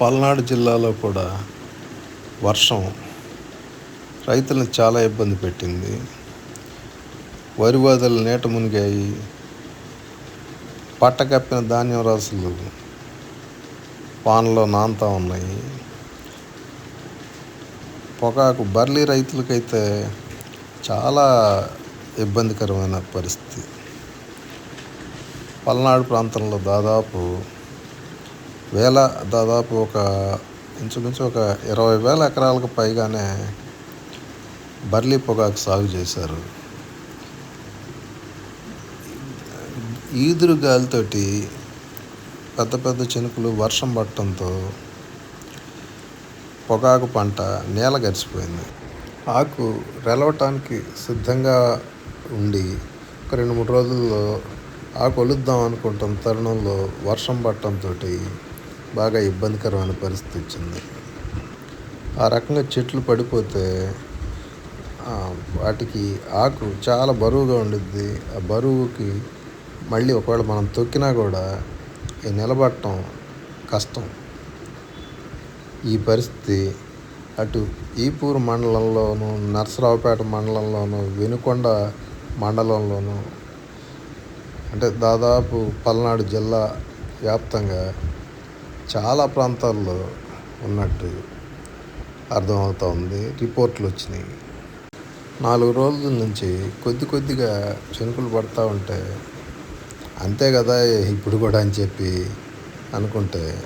పల్నాడు జిల్లాలో కూడా వర్షం రైతులను చాలా ఇబ్బంది పెట్టింది. వరి వదలు నీట మునిగాయి. పట్ట కప్పిన ధాన్యం రాసులు వానలో నాంతా ఉన్నాయి. పొగాకు బర్లీ రైతులకైతే చాలా ఇబ్బందికరమైన పరిస్థితి. పల్నాడు ప్రాంతంలో దాదాపు వేల దాదాపు ఒక ఇంచుమించు ఒక ఇరవై వేల ఎకరాలకు పైగానే బర్లీ పొగాకు సాగు చేశారు. ఈదురు గాలితోటి పెద్ద పెద్ద చినుకులు వర్షం పట్టడంతో పొగాకు పంట నేల గడిచిపోయింది. ఆకు రెలవటానికి సిద్ధంగా ఉండి ఒక రెండు మూడు రోజుల్లో ఆకు వలుద్దాం అనుకుంటున్న తరుణంలో వర్షం పట్టడంతో బాగా ఇబ్బందికరమైన పరిస్థితి వచ్చింది. ఆ రకంగా చెట్లు పడిపోతే వాటికి ఆకు చాలా బరువుగా ఉండిద్ది. ఆ బరువుకి మళ్ళీ ఒకవేళ మనం తొక్కినా కూడా నిలబడటం కష్టం. ఈ పరిస్థితి అటు ఈపూరు మండలంలోను నర్సరావుపేట మండలంలోను వెనుకొండ మండలంలోను అంటే దాదాపు పల్నాడు జిల్లా వ్యాప్తంగా చాలా ప్రాంతాల్లో ఉన్నట్టు అర్థమవుతూ ఉంది. రిపోర్ట్లు వచ్చినాయి. నాలుగు రోజుల నుంచి కొద్ది కొద్దిగా చినుకులు పడతా ఉంటే అంతే కదా ఇప్పుడు కూడా అని చెప్పి అనుకుంటే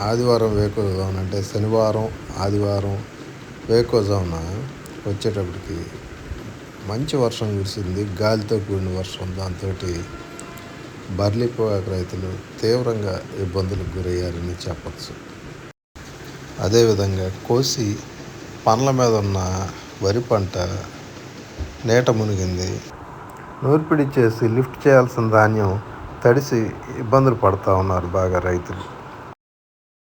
ఆదివారం వేకోజామున అంటే శనివారం ఆదివారం వేకోజామున వచ్చేటప్పటికి మంచి వర్షం కురిసింది. గాలితో కూడిన వర్షం దాంతో బార్లీ పొగాకు రైతులు తీవ్రంగా ఇబ్బందులకు గురయ్యారని చెప్పచ్చు. అదేవిధంగా కోసి పండ్ల మీద ఉన్న వరి పంట నీట మునిగింది. నూర్పిడి చేసి లిఫ్ట్ చేయాల్సిన ధాన్యం తడిసి ఇబ్బందులు పడుతూ ఉన్నారు బాగా రైతులు.